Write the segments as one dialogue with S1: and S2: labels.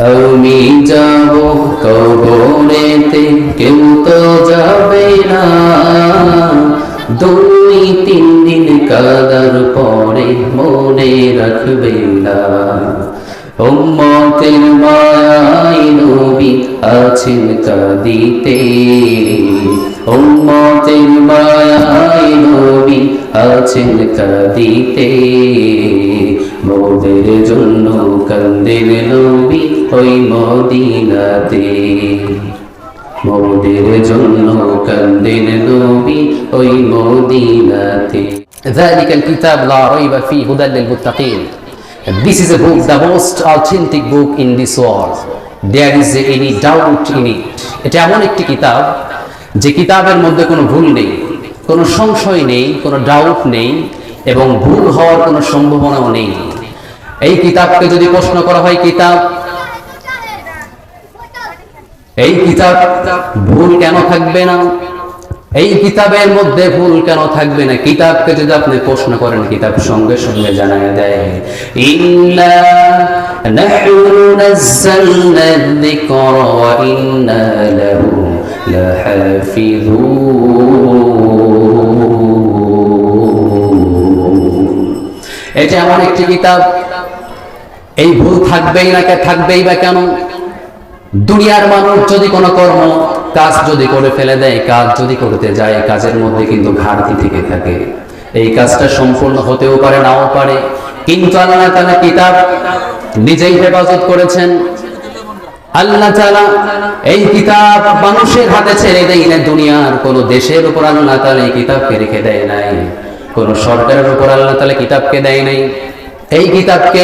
S1: আমি যাব কবরেতে কেউ তো যাবে না। দুই, তিন দিন কাদার পরে মনে রাখবে না। উম্মতের মায়াই নবী আছেন কাদিতে। উম্মতের মায়াই নবী আছেন কাদিতে। মোদের জন্য কান্দেন নবী ওই মদিনাতে মোদের জন্য কান্দেন নবী ওই মদিনাতে
S2: ذلك الكتاب لا ريب فيه هدى للمتقين This is a book, the most authentic book in this world. There is any doubt in it. এটা এমন একটি কিতাব যে কিতাবের মধ্যে কোনো ভুল নেই কোনো সংশয় নেই কোনো ডাউট নেই এবং ভুল হওয়ার কোনো সম্ভাবনাও নেই এই কিতাবকে যদি প্রশ্ন করা হয়, কিতাব? এই কিতাব ভুল কেন থাকবে না? এই কিতাবের মধ্যে ভুল কেন থাকবে না? কিতাবকে যদি আপনি প্রশ্ন করেন, কিতাব সঙ্গে সঙ্গে জানায় দেয়। ইন্না এটা এমন একটি কিতাব। এই ভুল থাকবেই না কে, থাকবেই বা কেন? দুনিয়ার মানুষ যদি কোনো কর্ম, কাজ যদি করে ফেলে দেয়, কাজ যদি করতে যায়, কাজের মধ্যে কিন্তু ঘাটতি থেকে থাকে। এই কাজটা সম্পূর্ণ হতেও পারে, নাও পারে। কিন্তু আল্লাহ তালা কিতাব নিজেই হেফাজত করেছেন। আল্লাহ তালা এই কিতাব মানুষের হাতে ছেড়ে দেয় না, দুনিয়ার কোন দেশের উপর আল্লাহ তালা এই কিতাবকে রেখে দেয় নাই। কোন সরকারের উপর আল্লাহ তালা কিতাবকে দেয় নাই। এই কিতাবকে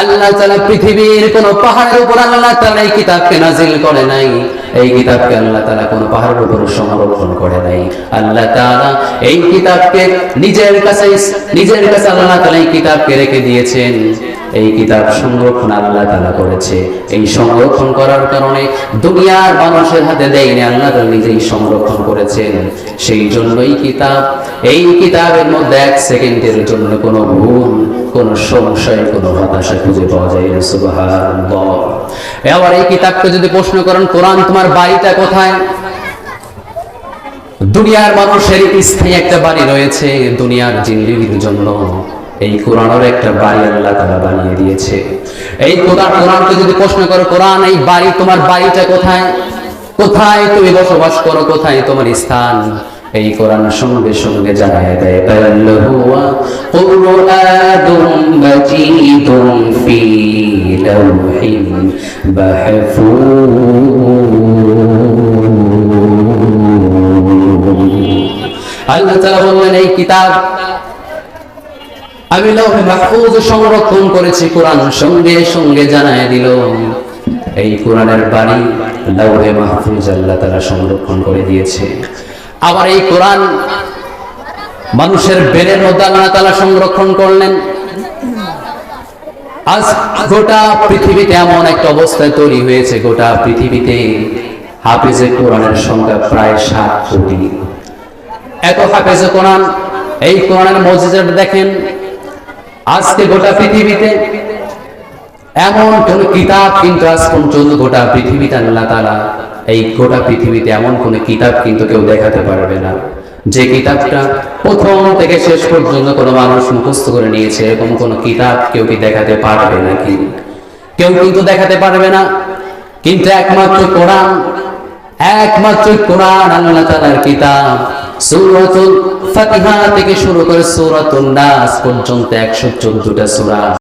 S2: আল্লাহ তালা পৃথিবীর কোন পাহাড়ের উপর আল্লাহ তালা এই কিতাবকে নাজিল করে নাই। এই কিতাবকে আল্লাহ তালা কোন পাহাড়ের উপর সংরক্ষণ করে নাই। আল্লাহ তালা এই কিতাবকে নিজের কাছে নিজের কাছে আল্লাহ তালা এই কিতাবকে রেখে দিয়েছেন। এই কিতাব সংরক্ষণ আল্লাহ তালা করেছে। এই সংরক্ষণ করার কারণে দুনিয়ার মানুষের হাতে দেয়নি, আল্লাহ তালা নিজেই সংরক্ষণ করেছেন। সেই জন্যই কিতাব, এই কিতাবের মধ্যে এক সেকেন্ডের জন্য কোনো ভুল, কোনো সংশয়, কোনো হতাশা খুঁজে পাওয়া যায় না, সুবহানাল্লাহ। এবার এই কিতাবকে যদি প্রশ্ন করেন, কোরআন তোমার বাড়িটা কোথায়? দুনিয়ার মানুষের স্থায়ী একটা বাড়ি রয়েছে দুনিয়ার জিন্দিগির জন্য। এই কোরআনের একটা বাড়ি আল্লাহ তারা বানিয়ে দিয়েছে। এই কোরআন কোরআনকে যদি প্রশ্ন করো, কোরআন, এই বাড়ি, তোমার বাড়িটা কোথায়? কোথায় তুমি বসবাস করো? কোথায় তোমার স্থান? এই কোরআন সঙ্গে সঙ্গে জানায় দেয় আল্লাহ তাআলা বললেন, এই কিতাব আমি লৌহে মাহফুজ সংরক্ষণ করেছি কোরআন সঙ্গে সঙ্গে জানায় দিল। এই কোরআনের বাড়ি লৌহে মাহফুজ আল্লাহ তারা সংরক্ষণ করে দিয়েছে। আবার এই কোরআন মানুষের বেড়ের মধ্যে আল্লাহ তালা সংরক্ষণ করলেন। আজ গোটা পৃথিবীতে এমন একটা অবস্থায় তৈরি হয়েছে, গোটা পৃথিবীতে হাফিজে কোরআনের সংখ্যা প্রায় সাত কোটি। এত হাফেজে কোরআন, এই কোরআনের মসজিদটা দেখেন আজকে গোটা পৃথিবীতে এমন কোন কিতাব কিন্তু আজ পর্যন্ত গোটা পৃথিবীতে আল্লাহ তারা এই গোটা পৃথিবীতে এমন কোন কিতাব কিন্তু কেউ দেখাতে পারবে না। যে কিতাবটা প্রথম থেকে শেষ পর্যন্ত কোনো মানুষ মুখস্থ করে নিয়েছে, এরকম কোন কিতাব কেউ কি দেখাতে পারবে নাকি? কেউ কিন্তু দেখাতে পারবে না। কিন্তু একমাত্র কোরআন একমাত্র কোরআন আল্লাহ তাআলার কিতাব। সূরাতুল ফাতিহা থেকে শুরু করে সূরাতুন নাস পর্যন্ত একশো 114টা সূরা।